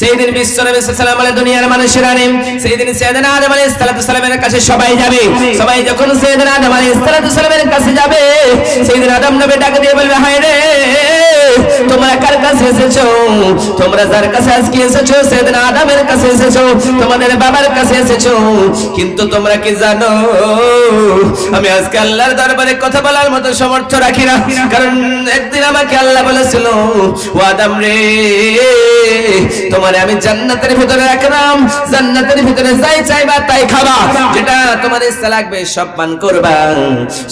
সেই দিন বিশ্ব নবী সাল্লাল্লাহু আলাইহি দুনিয়ার মানুষেরা নেই সেই দিন সাইয়েদনা আদম আলাইহিস সালামের কাছে সবাই যাবে। সবাই যখন সাইয়েদনা আদম আলাইহিস সালামের কাছে যাবে সেই দিন আদম নবী ডাক দিয়ে বলবে, হায় রে! তোমরা কার কাছে এসেছ? তোমরা যার কাছে আজকে এসেছ, সেদিন আদামের কাছে এসেছ, তোমাদের বাবার কাছে এসেছ। কিন্তু তোমরা কি জানো? আমি আজকে আল্লাহর দরবারে কথা বলার মতো সমর্থ রাখি না। কারণ একদিন আমাকে আল্লাহ বলেছিল, ও আদম রে, তোমারে আমি জান্নাতের ভিতরে রাখলাম। জান্নাতের ভিতরে যাই চাইবা, তাই খাবা। যেটা তোমার ইচ্ছা লাগবে, সব পান করবা।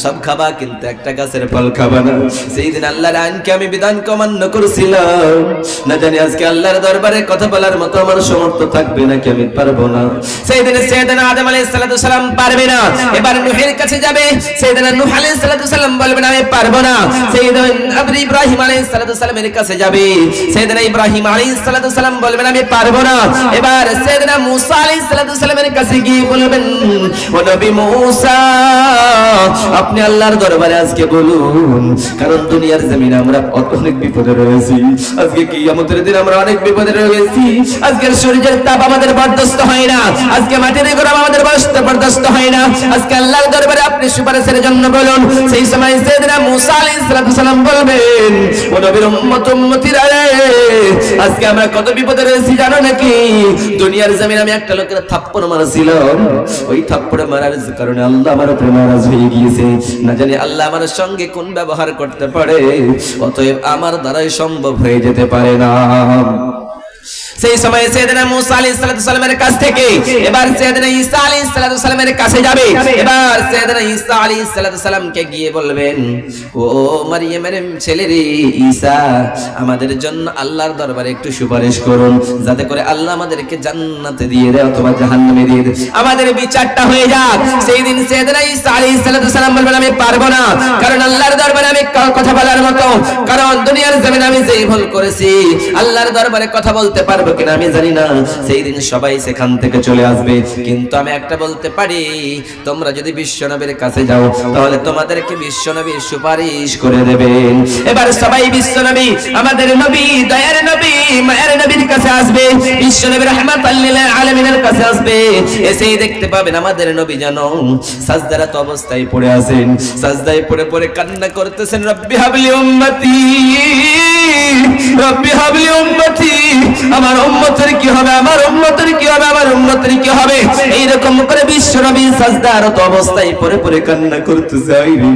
সব খাবা, কিন্তু একটা গাছের ফল খাবা না। সেই দিন আল্লাহর আইনকে আমি বিধান কমান্য করেছিলাম। না জানি আজকে আল্লাহর দরবারে কথা বলার মতো আমার সমর্থ থাকবে নাকি আমি পারব না। সেই দিনে সৈয়দনা আদম আলাইহিস সালাম পারবে না। এবার নূহের কাছে যাবে। সৈয়দনা নূহ আলাইহিস সালাম বলবেন আমি পারব না। সৈয়দনা আবু ইব্রাহিম আলাইহিস সালামের কাছে যাবে। সৈয়দনা ইব্রাহিম আলাইহিস সালাম বলবেন আমি পারব না। এবার সৈয়দনা মূসা আলাইহিস সালামের কাছে গিয়ে বলবেন, ও নবী মূসা, আপনি আল্লাহর দরবারে আজকে বলুন, কারণ দুনিয়ার জমিনে আমরা অনেক বিপদে রয়েছি। আজকে কি আমাদের দিন আমরা অনেক বিপদে রয়েছি। আজকের সূর্যের তাপ আমাদের বরদাস্ত হয় না। আজকে মাটির গরম আমাদের বরদাস্ত- হয় না। আজকে আল্লাহর দরবারে আপনি সুপারিশের জন্য বলুন, সেই সময় সেদিনা মুসা আলাইহিস সালাম বলবেন, ও নবীর উম্মত, উম্মতিরা আজকে আমরা কত বিপদে রয়েছি জানো নাকি? দুনিয়ার জমিনে আমি একটা লোকের থাপ্পড় মারছিলাম। ওই থাপ্পড় মারার কারণে আল্লাহ আমার উপরে নারাজ হয়ে গিয়েছে। না জানি আল্লাহ আমার সঙ্গে কোন ব্যবহার করতে পারে। অতএব আমার দ্বারাই সম্ভব হয়ে যেতে পারে না। সেই সময় সৈয়দনা মুসা আলাইহিস সালামের কাছ থেকে, এবার সৈয়দনা ঈসা আলাইহিস সালামের কাছে যাবে, এবার সৈয়দনা ঈসা আলাইহিস সালামকে গিয়ে বলবেন, ও মারিয়ামের ছেলে রে ঈসা, আমাদের জন্য আল্লাহর দরবারে একটু সুপারিশ করুন, যাতে করে আল্লাহ আমাদেরকে জান্নাতে দিয়ে দেয় অথবা জাহান্নামে দিয়ে দেয়। আমাদের বিচারটা হয়ে যাক। সেই দিন সৈয়দনা ঈসা আলাইহিস সালাম বলবেন, আমি পারব না, কারণ আল্লাহর দরবারে আমি কথা বলার মতো, কারণ দুনিয়ার জমিনে আমি যেই ভুল করেছি, আল্লাহর দরবারে কথা বলতে পারব কিনা আমি জানি না, সেই দিন সবাই সেখান থেকে চলে আসবে। কিন্তু আমি একটা বলতে পারি, তোমরা যদি বিশ্বনবীর কাছে যাও, তাহলে তোমাদেরকে বিশ্বনবী সুপারিশ করে দেবেন। এবার সবাই বিশ্বনবী, আমাদের নবী, দয়ার নবী, মায়ের নবীর কাছে আসবে, বিশ্বনবী রহমাতাল লিল আলামিনের কাছে আসবে। এসেই দেখতে পাবেন আমাদের নবী জানো সাজদারাত অবস্থায় পড়ে আছেন। সাজদায় পড়ে পড়ে কান্না করতেছেন, রব্বি হাবলি উম্মতি। রব্বি হাবলি উম্মতি, আমার উম্মতের কি হবে, আমার উম্মতের কি হবে, আমার উম্মতের কি হবে? এই রকম করে বিশ্ব নবী সাজদারত অবস্থায় পড়ে পড়ে কান্না করতেছে আই রে।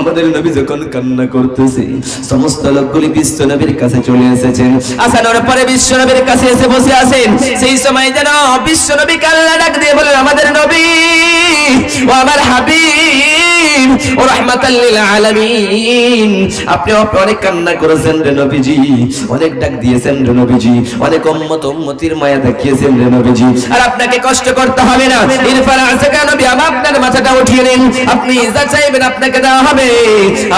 আমাদের নবী যখন কান্না করতেছে, সমস্ত লোকগুলি বিশ্ব নবীর কাছে চলে এসেছেন আসানোর পরে বিশ্ব নবীর কাছে এসে বসে আছেন। সেই সময় যেন বিশ্ব নবী কাল্লা ডাক দিয়ে বলেন, আমাদের নবী, ও আমার হাবিব, ও রাহমাতাল আলামিন, আপনি অনেক কান্না করেছেন রে নবীজি। অনেক ডাক দিয়েছেন রে নবীজি। অনেক উম্মত উম্মতির মায়া দেখিয়েছেন রে নবীজি। আর আপনাকে কষ্ট করতে হবে না। ইরফান আসাকা নবী আপনার মাথাটা উঠিয়ে নিন। আপনি যা চাইবেন আপনাকে দেওয়া হবে।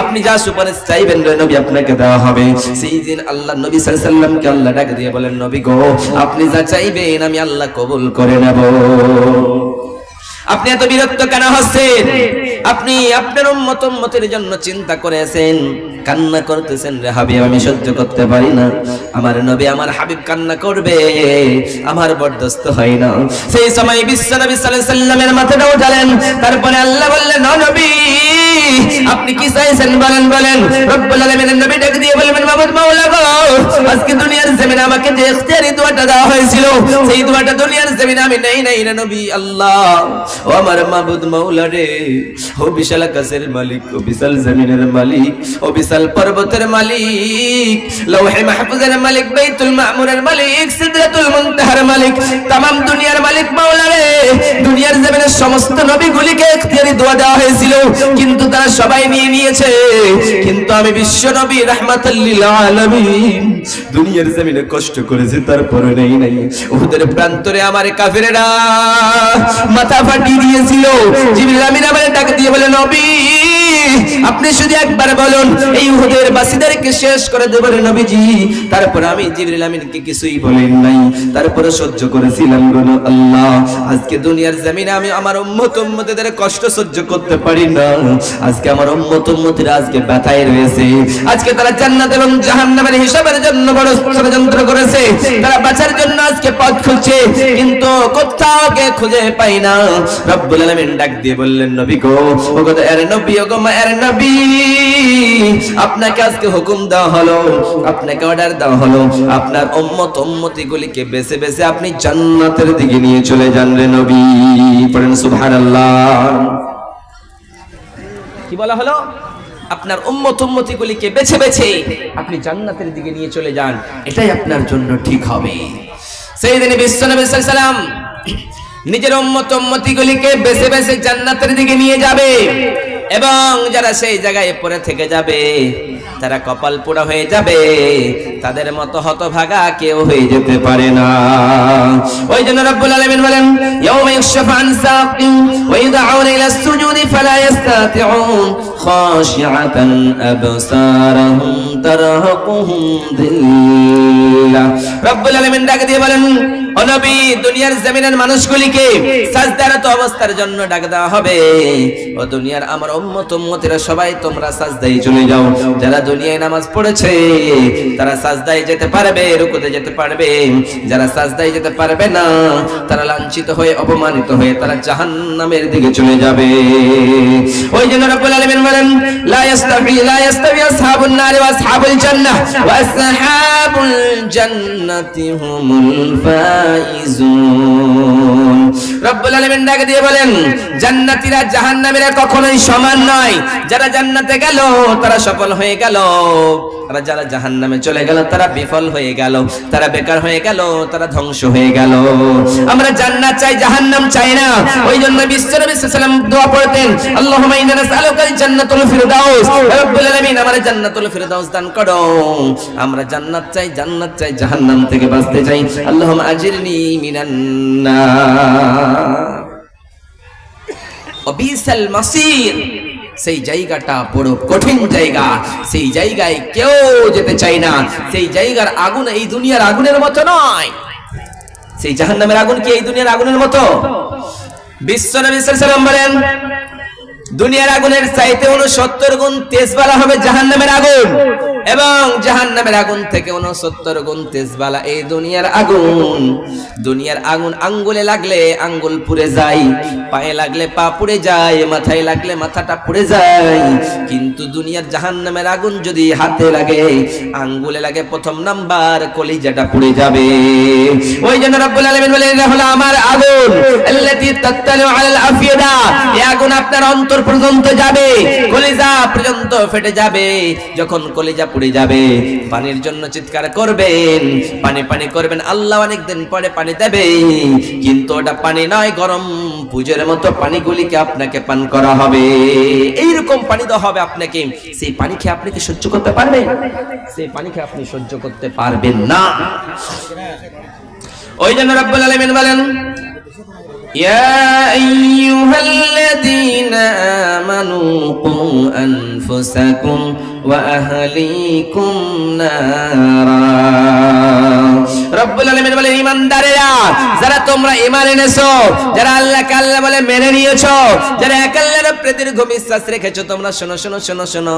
আপনি যা সুপারিশ চাইবেন রে নবী, আপনাকে দেওয়া হবে। সেই দিন আল্লাহ নবী সাল্লাল্লাহু সাল্লামকে আল্লাহ ডাক দিয়ে বলেন, নবী গো, আপনি যা চাইবেন আমি আল্লাহ কবুল করে নেব। আপনি এত বিরক্ত কেন হচ্ছেন? আপনি আপনার উম্মত উম্মতের জন্য চিন্তা করেছেন, কান্না করতেছেন রে হাবিব, আমি সহ্য করতে পারি না। আমার নবী আমার হাবিব কান্না করবে, আমার বরদস্ত হয় না। সেই সময় বিশ্ব নবী সাল্লাল্লাহু সাল্লামের মাথাটা উঠালেন, তারপরে আল্লাহ বললেন, "ও নবী, আপনি কি চাইছেন? বলেন বলেন। রব্বুল আলামিনের নবী ডাক দিয়ে বলবেন মাহমুদ মাওলা গো, আজকে দুনিয়ার জমিনে আমাকে যে ইখতিয়ারি দোয়াটা দেওয়া হয়েছিল, সেই দোয়াটা দুনিয়ার জমিনে আমি নেই নেই রে নবী আল্লাহ। ও আমার মাহবুদ মাওলা রে ও বিশাল আকাশের মালিক, ও বিশাল জমিনের মালিক, ও বিশাল পর্বতের মালিক, লৌহে মাহফুজের মালিক, বাইতুল মামুরের মালিক, সিদরাতুল মুনতাহার মালিক, তামাম দুনিয়ার মালিক মাওলা রে। দুনিয়ার জমিনের সমস্ত নবীগুলিকে ইখতিয়ারি দোয়া দেওয়া হয়েছিল, কিন্তু তারা সবাই নিয়ে নিয়েছে। কিন্তু আমি বিশ্ব নবী, রাহমাতাল লিল আলামিন, দুনিয়ার জমিনে কষ্ট করেছে, তারপরে নেই নাই। ওদের প্রান্তরে আমার কাফেরেরা মাথা ফাটিয়ে দিয়েছিল। জিবরিল আমিন আমার ডাক দিয়ে বলে নবী আপনি শুধু একবার বলুন, এই উহুদের বাসীদেরকে শেষ করে দেব রে নবীজি। তারপর আমি জিবরিল আমিনকে কিছুই বলেন নাই। তারপরে সহ্য করেছিলাম বলো আল্লাহ। আজকে দুনিয়ার জমিনে আমি আমার উম্মত উম্মতিদের কষ্ট সহ্য করতে পারি না। আজকে আমার উম্মত উম্মতিরা আজকে ব্যথায় রয়েছে। আজকে তারা জান্নাত এবং জাহান্নামের হিসাবের জন্য বড় ষড়যন্ত্র করেছে। তারা বাঁচার জন্য আজকে পথ খুঁজছে কিন্তু কোথাও কে খুঁজে পাই না। রব্বুল আলামিন ডাক দিয়ে বললেন, নবী গো ও গো এর নবী ও গো মা এর নবী, আপনাকে আজকে হুকুম দেওয়া হলো, আপনাকে অর্ডার দেওয়া হলো, আপনার উম্মত উম্মতি গুলিকে বেছে বেছে আপনি জান্নাতের দিকে নিয়ে চলে যান রে নবী। পড়েন সুবহানাল্লাহ। কি বলা হলো? আপনার উম্মত উম্মতি গুলিকে বেছে বেছে আপনি জান্নাতের দিকে নিয়ে চলে যান, এটাই আপনার জন্য ঠিক হবে। সেই দিনে বিশ্বনবী সাল্লাম নিজের উম্মত উম্মতি গুলিকে বেছে বেছে জান্নাতের দিকে নিয়ে যাবে। এবং যারা সেই জায়গায় পড়ে থেকে যাবে, তারা কপাল পোড়া হয়ে যাবে, তাদের মতো হতভাগা কেউ হয়ে যেতে পারে না। ওই জন্য রব্বুল আলামিন বলেন, ইয়াউমা ইউকশাফু আন সাকিন ওয়া ইউদআউনা ইলা সুজুদি ফালা ইস্তাতিউন খাশিআতান আবসারহুম তারহাকুহুম দিল্লাহ রব্বুল আলামিন ডাক দিয়ে বলেন নবী দুনিয়ার জমিনের মানুষগুলিকে সাজদারত অবস্থার জন্য ডাক দেওয়া হবে। ও দুনিয়ার আমার উম্মত, উম্মতিরা সবাই তোমরা চলে যাও। যারা দুনিয়ায় নামাজ পড়েছে, তারা যেতে পারবে, রুকুতে যেতে পারবে। যারা যেতে পারবে না, তারা লাঞ্ছিত হয়ে, অপমানিত হয়ে তারা জাহান্নামের দিকে চলে যাবে। ওই জন্য রব্বুল আলামিন বলেন, লা ইস্তাবি লা ইস্তাবি আসহাবুন নারি ওয়া আসহাবুল জান্নাহ, ওয়া আসহাবুল জান্নাতি হুমুল ডাকে দিয়ে বলেন, জান্নাতীরা জাহান্নামীরা কখনোই সমান নয়। যারা জান্নাতে গেল, তারা সফল হয়ে গেল। আর যারা জাহান্নামে চলে গেল তারা বিফল হয়ে গেল তারা বেকার হয়ে গেল তারা ধ্বংস হয়ে গেল। আমরা জান্নাত চাই জাহান্নাম চাই না। ওই জন্য বিশ্বনবী দোয়া পড়তেন আল্লাহুম্মা ইন্না জান্নাতুল ফিরদাউস। রব্বুল আলামিন আমাদের জান্নাতুল ফিরদাউস দান করো। আমরা জান্নাত চাই জান্নাত চাই জাহান্নাম থেকে বাঁচতে চাই। আল্লাহুম্মা আজিরনি মিনান নার। অবিসাল মাসির। সেই জায়গাটা বড় কঠিন জায়গা। সেই জায়গায় কেউ যেতে চায় না। সেই জায়গার আগুন এই দুনিয়ার আগুনের মতো নয়। সেই জাহান্নামের আগুন কি এই দুনিয়ার আগুনের মতো? বিশ্ব নবী বলেন, দুনিয়ার আগুনের চাইতে হলো সত্তর গুণ তেজবালা হবে জাহান্নামের আগুন। এবং জাহান্নামের আগুন থেকে উনসত্তর গুণ তেজবালা এই দুনিয়ার আগুন। দুনিয়ার আগুন আঙ্গুলে লাগলে আঙ্গুল পুড়ে যায়, পায়ে লাগলে পা পুড়ে যায়, মাথায় লাগলে মাথাটা পুড়ে যায়। কিন্তু দুনিয়ার জাহান্নামের আগুন যদি হাতে লাগে, আঙ্গুলে লাগে প্রথম নাম্বার, কলিজাটা পুড়ে যাবে। ওই জন্য রব্বুল আলামিন বলেন, এটা হলো আমার আগুন। আল্লাতী তাত্তালু আলাল আফিদা। এই আগুন আপনার অন্তর পর্যন্ত যাবে, কলিজা পর্যন্ত ফেটে যাবে। যখন কলিজা পুড়ে যাবে পানির জন্য চিৎকার করবেন পানি পানি করবেন আল্লাহ অনেক দিন পরে পানি দেবে কিন্তু ওটা পানি নয় গরম পুজোর মতো পানিগুলিকে আপনাকে পান করা হবে এইরকম পানি দেওয়া হবে আপনাকে সেই পানি খেয়ে আপনি কি সহ্য করতে পারবেন সেই পানি খেয়ে আপনি সহ্য করতে পারবেন না ওই জন্য রব্বুল আলামিন বলেন يا أيها الذين آمنوا قوا أنفسكم وأهليكم نارا রব্বুল আলামিন বলে ইমানদারেরা যারা তোমরা ঈমান এনেছো যারা আল্লাহকে আল্লাহ বলে মেনে নিয়েছো যারা এক আল্লাহর উপরে দীর্ঘ বিশ্বাস রেখেছো তোমরা শোনো শোনো শোনো শোনো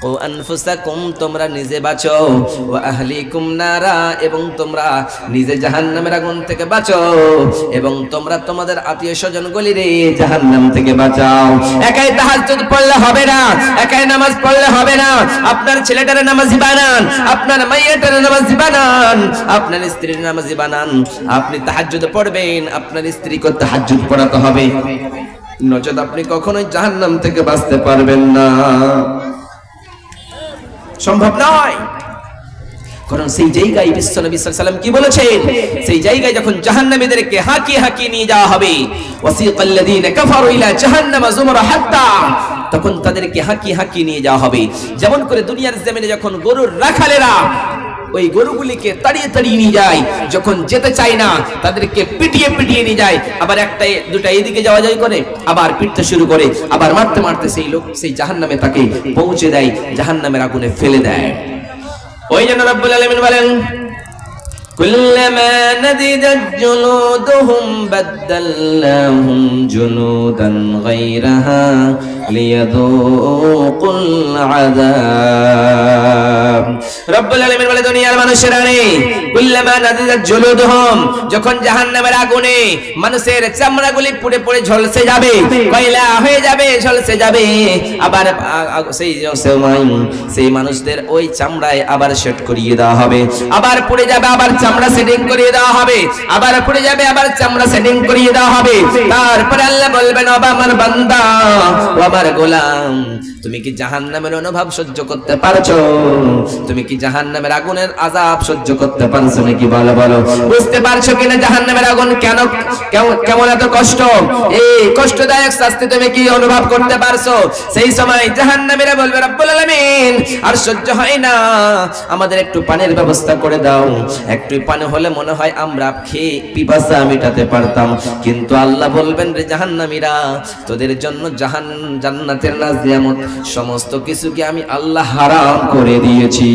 ও আনফুসাকুম তোমরা নিজে বাঁচো ও আহলিকুম নারা এবং তোমরা নিজে জাহান্নামের আগুন থেকে বাঁচো এবং তোমরা তোমাদের আত্মীয় স্বজন গলিরে জাহান্নাম থেকে বাঁচাও একাই তাহাজ্জুদ পড়লে হবে না একাই নামাজ পড়লে হবে না। আপনার ছেলেটার নামাজি বানান আপনার মাইয়াটার নামাজি বানান আপনার স্ত্রীর নামাজি বানান আপনি তাহাজ্জুদ পড়বেন, আপনার স্ত্রীকে তাহাজ্জুদ পড়াতে হবে। নচেত আপনি কখনোই জাহান্নাম থেকে বাঁচতে পারবেন না। সম্ভব নয়। কারণ সেই জায়গায় বিশ্ব নবী সাল্লাম কি বলেছেন? সেই জায়গায় যখন জাহান্নামীদেরকে হাঁকিয়ে হাঁকিয়ে নিয়ে যাওয়া হবে, ওয়াসিকাল্লাযীনা কাফারু ইলা জাহান্নামা যুমরা হাত্তা, তখন তাদেরকে হাঁকিয়ে হাঁকিয়ে নিয়ে যাওয়া হবে। যেমন করে দুনিয়ার জমিনে যখন গরুর রাখালেরা ওই গরুগুলিকে তাড়িয়ে তাড়িয়ে নিয়ে যায়, যখন যেতে চায় না, তাদেরকে পিটিয়ে পিটিয়ে নিয়ে যায়, আবার একটা দুটা এদিকে যাওয়া যায় করে, আবার পিটতে শুরু করে, আবার মারতে মারতে সেই লোক সেই জাহান্নামে তাকে পৌঁছে দেয়, জাহান্নামের আগুনে ফেলে দেয়। ওই জন্য রব্বুল আলমিন বলেন كلما نضجت جلودهم بدلناهم جلودا غيرها ليذوقوا العذاب রব্বুল আলামিন বলে দুনিয়ার মানুষেরা রে কুল্লামা নাদিজাত জুলুদুহুম যখন জাহান্নামের আগুনে মানুষের চামড়াগুলি পুড়ে পুড়ে ঝলসে যাবে কয়লা হয়ে যাবে ঝলসে যাবে আবার আ- আ- সেই সময় সেই মানুষদের ওই চামড়ায় আবার সেট করিয়ে দেওয়া হবে আবার পুড়ে যাবে আবার চামড়া সেটিং করিয়ে দেওয়া হবে। আবার পড়ে যাবে, আবার চামড়া সেটিং করিয়ে দেওয়া হবে। তারপরে আল্লাহ বলবেন, ও আমার বান্দা, ও আমার গোলাম তুমি কি জাহান্নামের অনুভব সহ্য করতে পারছ? তুমি কি জাহান্নামের আগুনের আযাব সহ্য করতে পারছ নাকি বলো বলো। বুঝতে পারছ কিনা জাহান্নামের আগুন? কেন কেমন- এত কষ্ট? এই কষ্টদায়ক শাস্তি তুমি কি অনুভব করতে পারছ? সেই সময় জাহান জাহান্নামীরা বলবে, রব্বুল আলামিন, আর সহ্য হয় না। আমাদের একটু পানির ব্যবস্থা করে দাও। একটু পানি হলে মনে হয় আমরা খেয়ে পিপাসা মেটাতে পারতাম। কিন্তু আল্লাহ বলবেন, রে জাহান্নামীরা, তোদের জন্য জাহান, জান্নাতের নাজ নিয়ামত সমস্ত কিছুকে আমি আল্লাহ হারাম করে দিয়েছি।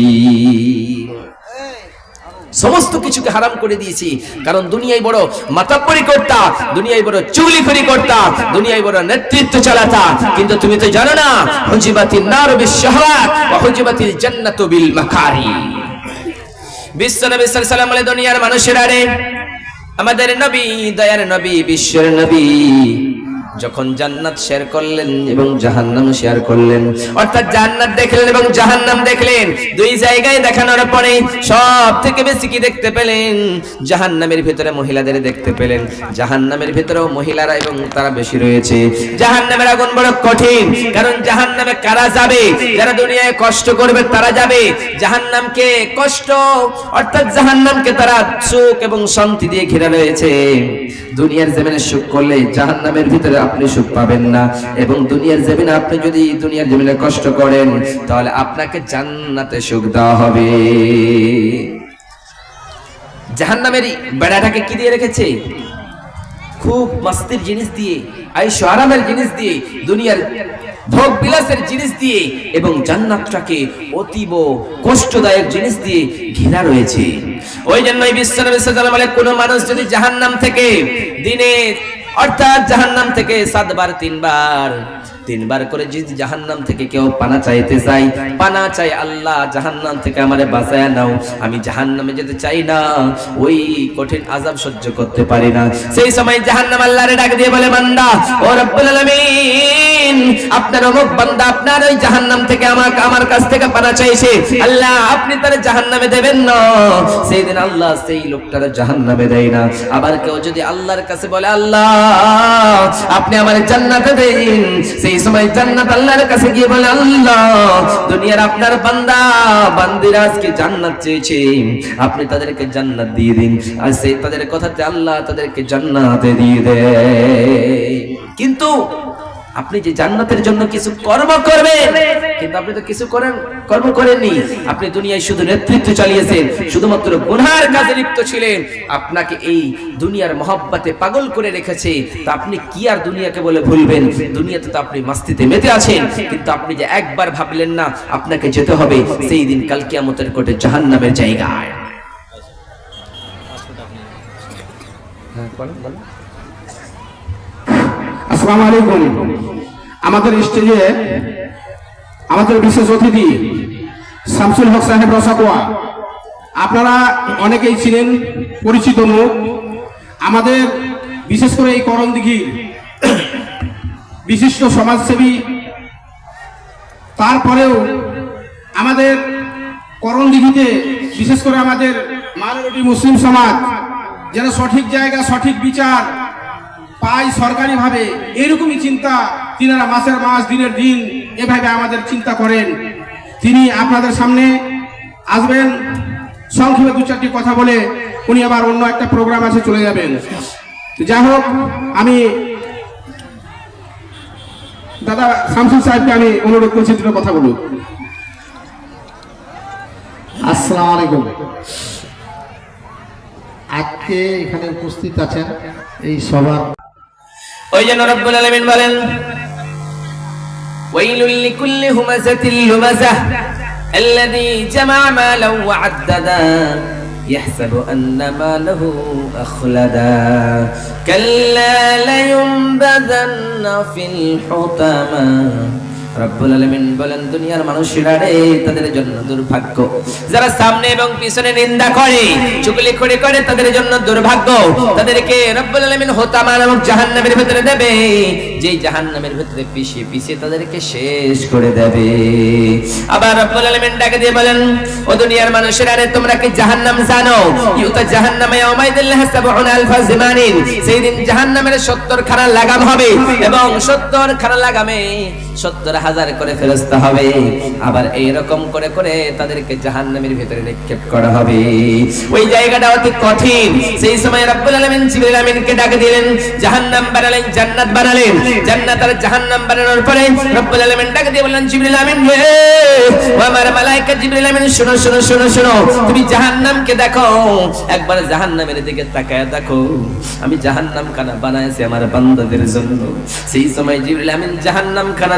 সমস্ত কিছুকে হারাম করে দিয়েছি। কারণ দুনিয়ায় বড় মাতাব্বরি করতা, দুনিয়ায় বড় চুগলিখড়ি করতা, দুনিয়ায় বড় নেতৃত্ব চালাতা। কিন্তু তুমি তো জানো না, হুজিবাতিন নার বিশহাওয়াত ওয়া হুজিবাতিল জান্নাতু বিল মাকারি বিশ্ব নবী সাল্লাল্লাহু আলাইহি দুনিয়ার মানুষেরা রে আমাদের নবী, দয়ার নবী, বিশ্বের নবী যখন জান্নাত শেয়ার করলেন এবং জাহান্নাম শেয়ার করলেন। অর্থাৎ জান্নাত দেখলেন এবং জাহান্নাম দেখলেন। দুই জায়গায় দেখানোর পরে সব থেকে বেশি কি দেখতে পেলেন? জাহান্নামের ভিতরে মহিলাদের দেখতে পেলেন। জাহান্নামের ভিতরেও মহিলারা এবং তারা বেশি রয়েছে। জাহান্নামের আগুন বড় কঠিন কারণ জাহান্নামে কারা যাবে? যারা দুনিয়ায় কষ্ট করবে তারা যাবে। জাহান্নামকে কষ্ট অর্থাৎ জাহান্নামকে তারা সুখ এবং শান্তি দিয়ে ঘেরা রয়েছে। দুনিয়ার জমিনে সুখ করলে জাহান্নামের ভিতরে আপনি সুখ পাবেন না। এবং দুনিয়ার জমিনে আপনি যদি দুনিয়ার জমিনে কষ্ট করেন, তাহলে আপনাকে জান্নাতে সুখ দেওয়া হবে। জাহান্নামের বেড়াটাকে কি দিয়ে রেখেছে? খুব মস্তির জিনিস দিয়ে আইসো আরামের জিনিস দিয়ে, দুনিয়ার ভোগ বিলাসের জিনিস দিয়ে এবং জান্নাতটাকে অতীব কষ্টদায়ক জিনিস দিয়ে ঘেরা রয়েছে। ওই জন্যই বিশ্বনবী সাল্লাল্লাহু আলাইহি কোন মানুষ যদি জাহান্নাম থেকে দিনে অর্থাৎ জাহান্নাম থেকে সাতবার তিনবার। তিনবার করে যদি জাহান্নাম থেকে কেউ পানা চাইতে চাই পানা চাই আল্লাহ, জাহান্নাম থেকে আমারে বাঁচায় নাও। আমি জাহান্নামে যেতে চাই না, ওই কঠিন আযাব সহ্য করতে পারি না। সেই সময় জাহান্নাম আল্লাহরে ডাক দিয়ে বলে, বান্দা, ও রব্বুল আলামিন, আপনার অমুক বান্দা আপনার ওই জাহান্নাম থেকে আমার আমার কাছ থেকে পানা চাইছে। আল্লাহ, আপনি তার জাহান্নামে দেবেন না। সেই দিন আল্লাহ সেই লোকটার জাহান্নামে দেয় না। আবার কেউ যদি আল্লাহর কাছে বলে, আল্লাহ, আপনি আমার জান্নাতে দেন। সেই সময় জান্নাত আল্লাহর কাছে গিয়ে বলে, আল্লাহ, দুনিয়ার আপনার বান্দা, বান্দিরা আজকে জান্নাত চেয়েছে। আপনি তাদেরকে জান্নাত দিয়ে দিন। আর সেই তাদের কথাতে আল্লাহ তাদেরকে জান্নাতে দিয়ে দেয়। কিন্তু আপনি যে জান্নাতের জন্য কিছু কর্ম করবেন, কিন্তু আপনি তো কিছু করেন, কর্ম করেননি। আপনি দুনিয়ায় শুধু নেতৃত্ব চালিয়েছেন, শুধুমাত্র গুনহার কাজে লিপ্ত ছিলেন। আপনাকে এই দুনিয়ার মহব্বতে পাগল করে রেখেছে। তা আপনি কি আর দুনিয়াকে বলে ভুলবেন? দুনিয়াতে তো আপনি মাস্তিতে মেতে আছেন, কিন্তু আপনি যে একবার ভাবলেন না, আপনাকে যেতে হবে সেই দিন কাল কিয়ামতের কোটে জাহান্নামের জায়গায়। আসসালামু আলাইকুম। আমাদের স্টেজে আমাদের বিশেষ অতিথি শামসুল হক সাহেব রসাকোয়া। আপনারা অনেকেই ছিলেন, পরিচিত মুখ আমাদের বিশেষ করে এই করণ দিঘির বিশিষ্ট সমাজসেবী। তারপরেও আমাদের করণ দিঘিতে বিশেষ করে আমাদের মাইনরিটি মুসলিম সমাজ, যেন সঠিক জায়গা, সঠিক বিচার পাই সরকারিভাবে এরকমই চিন্তা তিনারা মাসের মাস, দিনের দিন এভাবে আমাদের চিন্তা করেন। তিনি আপনাদের সামনে আসবেন, সংক্ষেপে দু চারটি কথা বলে উনি আবার অন্য একটা প্রোগ্রাম আছে চলে যাবেন। যাই হোক, আমি দাদা শামসুল সাহেবকে আমি অনুরোধ করছি দুটো কথা বলুন। আসসালামু আলাইকুম। আজকে এখানে উপস্থিত আছেন এই সভার ওই জন্য রব্বুল আলামিন বলেন ওয়াইলুল লিকুল্লি হুমাযাতিল লুমাযাহ الذي جمع مالا وعددا يحسب أن ماله أخلدا كلا لينبذن في الحطمة রব্বুল আলামিন বলেন, দুনিয়ার মানুষেরা রে, তাদের জন্য দুর্ভাগ্য। যারা সামনে এবং পিছনে নিন্দা করে, চুগলি করে করে, তাদের জন্য দুর্ভাগ্য। তাদেরকে রব্বুল আলামিন হোতামা নামক জাহান্নামের ভিতরে দেবে। যেই জাহান্নামের ভিতরে পিছিয়ে পিছিয়ে তাদেরকে শেষ করে দেবে। আবার রব্বুল আলামিন ডাকে দিয়ে বলেন, ও দুনিয়ার মানুষেরা রে, তোমরা কি জাহান্নাম জানো? ইউতা জাহান্নামে ইয়াউমাইদিল্লাহ সাবউনা আলফা জিমানিন সেই দিন জাহান্নামের 70 খানা লাগাম হবে এবং 70 খানা লাগামে সত্তর হাজার করে ফেরস্তা হবে। আবার এই করে করে তাদেরকে জাহান্নামের ভিতরে নিক্ষেপ করা হবে। ওই জায়গাটা অতি কঠিন। সেই সময় রব্বুল আলামিন জিবরিল আমিনকে ডাকে দিলেন, জাহান্নাম বানালেন, জান্নাত বানালেন। জান্নাত আর জাহান্নাম বানানোর পরে রব্বুল আলামিন ডাকে দিয়ে বললেন, জিবরিল আমিন রে ও আমার মালাইকা জিবরিল আমিন, শুনো শুনো শুনো শুনো, তুমি জাহান্নামকে দেখো। একবার জাহান্নামের দিকে তাকায় দেখো, আমি জাহান্নাম খানা বানাইছি আমার বান্দাদের জন্য। সেই সময় জিবরিল আমিন জাহান্নাম খানা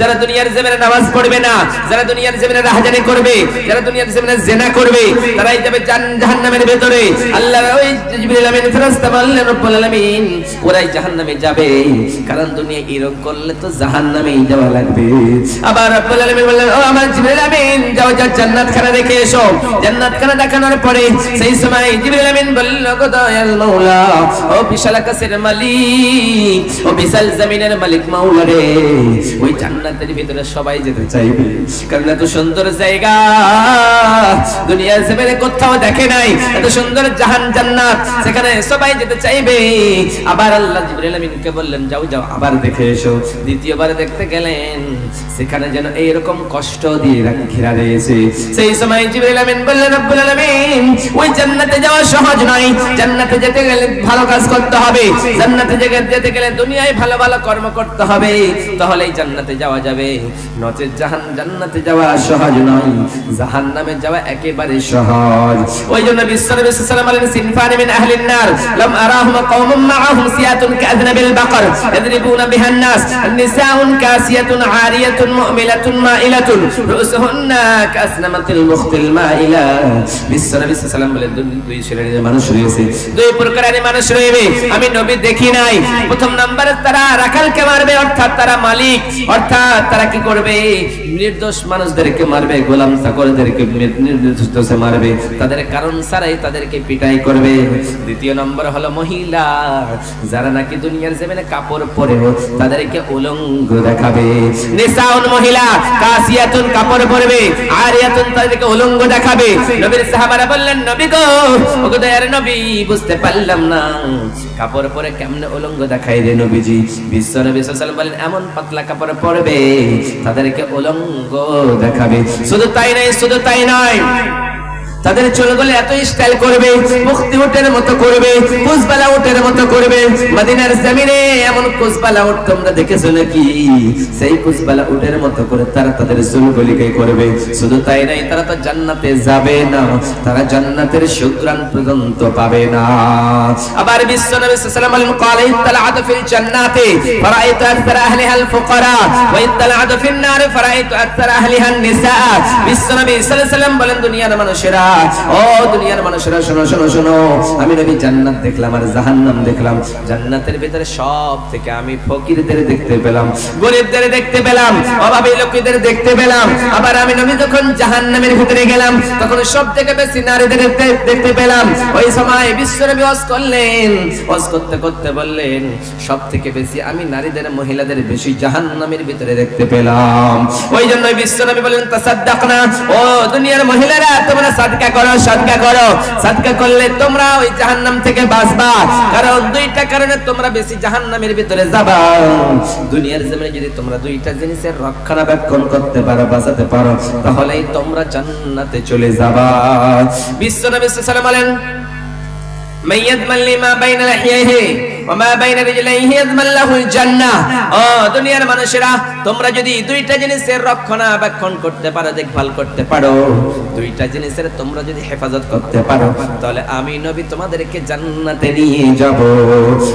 যারা দুনিয়ার জমিনে নামাজ পড়বে না, যারা দুনিয়ার জমিনে রাহাজানি করবে, যারা দুনিয়ার জমিনে জেনা করবে, তারাই যাবে জাহান্নামের ভেতরে। আল্লাহ ওই জিবরিল আমিন, ফেরেশতা বললেন, রব্বুল আলামিন, ওরাই জাহান্নামে যাবে। কারণ দুনিয়া এরকম করলে তো জাহান্নামেই যাওয়া লাগবে। আবার রব্বুল আলামিন বললেন, ও আমার জিবরিল আমিন, যাও যাও জান্নাত খানা দেখে এসো। জান্নাত খানা দেখানোর পরে সেই সময় জিবরিল আমিন বলল, গো দয়াল মাওলা ও বিশাল আকাশের মালিক, ও বিশাল জমিনের মালিক মাওলা রে, ওই জান্নাতের ভিতরে সবাই যেতে চাইবে। কারণ এত সুন্দর জায়গা। দুনিয়ার জমিনে কোথাও দেখে নাই। এত সুন্দর জাহান জান্নাত। সেখানে সবাই যেতে চাইবে। আবার আল্লাহ জিবরাইল আমিনকে বললেন যাও যাও আবার দেখে এসো। দ্বিতীয়বার দেখতে গেলেন সেখানে যেন এইরকম কষ্ট দিয়ে রাখি ঘেরা রয়েছে। সেই সময় জিবরাইল আমিন বললেন রব্বুল আলামিন ওই জান্নাতে যাওয়া সহজ নয়। জান্নাতে যেতে গেলে ভালো কাজ করতে হবে। জান্নাতে যেতে- যেতে গেলে দুনিয়ায় ভালো ভালো কর্ম করতে হবে। তাহলেই জান্নাতে যাওয়া যাবে। নচেত জাহান জান্নাতে যাওয়া সহজ নয়। জাহান্নামে যাওয়া একেবারে সহজ। ওই জন্য বিশ্বনবী মিন আহলিন নার আরাহুম কওমুম মাআহুম সিয়াতুন কাযনাবিল বাকর বিহান নাস, নিসাউন কাসিয়াতুন আরিয়াতুন মুমিলাতুন মাইলাতুন, রুসুহুন্না কাসনামাতিল মুখতিল মাইলা। বিশ্বনবী দুই শ্রেণির মানুষ রয়েছে। দুই প্রকারের মানুষ রয়েছে আমি নবী দেখি নাই। প্রথম নম্বরে তারা রাখালকে মারবে, অর্থাৎ তারা মালিক। অর্থাৎ তারা কি করবে? নির্দোষ মানুষদেরকে মারবে, গোলাম চাকরদেরকে নির্দোষে মারবে। তাদের কারণ ছাড়াই তাদেরকে পিটাই করবে। দ্বিতীয় নম্বর হলো মহিলা, যারা নাকি দুনিয়ার জমিনে কাপড় পরেও তাদেরকে উলঙ্গ দেখাবে। মহিলা কাপড় পরবে, আরিয়াতুন তাদেরকে উলঙ্গ দেখাবে। নবীর সাহাবারা বললেন, নবী গো, ওগো নবী, বুঝতে পারলাম না। কাপড় পরে কেমনে উলঙ্গ দেখাই রে নবীজি? বিশ্ব নবী সাল্লাল্লাহু এমন পাতলা কাপড় পরবে, তাদেরকে উলঙ্গ দেখাবে। শুধু তাই নাই শুধু তাই নয় তাদের চুলগুলো এত স্টাইল করবে, মুক্তি উটের মতো করবে, কুচবালা উটের মতো করবে। মদিনার জমিনে এমন কুচবালা উট তোমরা দেখেছ নাকি? সেই কুচবালা উটের মতো করে তারা তাদের চুলগুলিকে করবে। শুধু তাই নাই তারা তো জান্নাতে যাবে না, তারা জান্নাতের সুগ্রাণ পর্যন্ত পাবে না। আবার বিশ্ব নবী সাল্লাল্লাহু আলাইহি বলেন ক্বালা ইত্তালা'তু ফিল জান্নাতি, ফারাআইতু আকতার আহলিহা আল ফুকারা, ওয়া ইত্তালা'তু ফিন নার, ফারাআইতু আকতার আহলিহা নিসা। বিশ্ব নবী সাল্লাল্লাহু আলাইহি ওয়াসাল্লাম বলেন, দুনিয়ার মানুষেরা ও দুনিয়ার মানুষেরা, শোনো শোনো শোনো। আমি নবী জান্নাত দেখলাম আর জাহান্নাম দেখলাম। জান্নাতের ভিতরে সব থেকে আমি ফকিরদের দেখতে পেলাম, গরিবদের দেখতে পেলাম, অভাবী লোকদের দেখতে পেলাম। আবার আমি নবী যখন জাহান্নামের ভিতরে গেলাম, তখন সব থেকে বেশি নারীদের দেখতে- পেলাম। ওই সময় বিশ্বনবী ওয়াজ করলেন। ওয়াজ করতে করতে বললেন সব থেকে বেশি আমি নারীদের, মহিলাদের বেশি জাহান্নামের ভিতরে দেখতে পেলাম। ওই জন্য বিশ্বনবী বলেন, তাসাদ্দাকনা, ও দুনিয়ার মহিলারা, তোমরা সাদকা সাদকা করো সাদকা করো। সাদকা করলে তোমরা ওই জাহান্নাম থেকে বাঁচবা। কারণ দুইটা কারণে তোমরা বেশি জাহান্নামের ভিতরে যাবা। দুনিয়ার জমিনে যদি তোমরা দুইটা জিনিসের রক্ষণাবেক্ষণ করতে পারো, বাঁচাতে পারো, তাহলেই তোমরা জান্নাতে চলে যাবা। বিশ্ব নবী সাল্লাল্লাহু আলাইহি ওয়াসাল্লাম বলেন মাইয়াত মাল্লিমা বাইনাল বাইনা দুনিয়ার মানুষেরা তোমরা যদি দুইটা জিনিসের রক্ষণাবেক্ষণ করতে পারো দেখভাল করতে পারো দুইটা জিনিসের তোমরা যদি হেফাজত করতে পারো তাহলে আমি নবী তোমাদেরকে জান্নাতে নিয়ে যাব।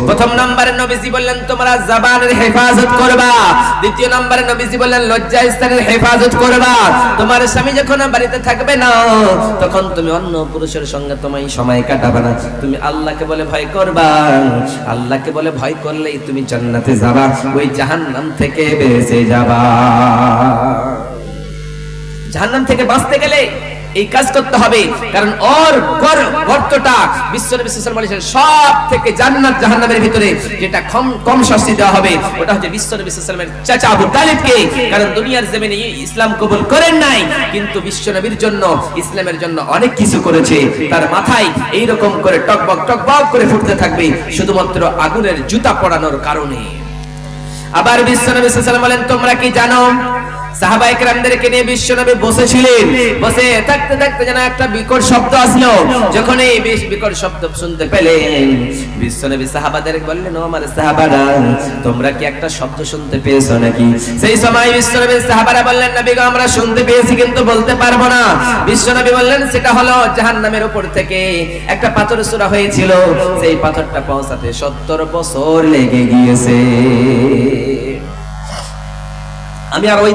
প্রথম নম্বরে নবীজি বললেন তোমরা জবানের হেফাজত করবা। দ্বিতীয় নম্বরে নবীজি বললেন লজ্জা স্থানের হেফাজত করবা। তোমার স্বামী যখন বাড়িতে থাকবে না তখন তুমি অন্য পুরুষের সঙ্গে তোমায় সময় কাটাবে না। তুমি আল্লাহকে বলে ভয় করবা। আল্লাহকে বলে ভয় করলেই তুমি জান্নাতে যাবা। ওই জাহান্নাম থেকে বেঁচে যাবা। জাহান্নাম থেকে বাঁচতে গেলে এই কাজ করতে হবে। কারণ ওর গর গর্তটা বিশ্ব নবী সাল্লাল্লাহু আলাইহি সব থেকে জান্নাত জাহান্নামের ভিতরে যেটা কম কম শাস্তি দেওয়া হবে, ওটা হচ্ছে বিশ্ব নবী সাল্লাল্লাহু আলাইহি চাচা আবু তালিবকে। কারণ দুনিয়ার জমিনে ইসলাম কবুল করেন নাই, কিন্তু বিশ্ব নবীর জন্য, ইসলামের জন্য অনেক কিছু করেছে। তার মাথায় এই রকম করে টকবক টকবক করে ফুটতে থাকবে, শুধুমাত্র আগুনের জুতা পড়ানোর কারণে। আবার বিশ্বনবী সাল্লাল্লাহু বলেন, তোমরা কি জানো তোমরা কি একটা শব্দ শুনতে পেয়েছ নাকি? সেই সময় বিশ্বনবী সাহাবারা বললেন, নবী আমরা শুনতে পেয়েছি, কিন্তু বলতে পারব না। বিশ্বনবী বললেন, সেটা হলো জাহান্নামের উপর থেকে একটা পাথর সুরা হয়েছিল। সেই পাথরটা পৌঁছাতে সত্তর বছর লেগে গিয়েছে। আমি আর ওই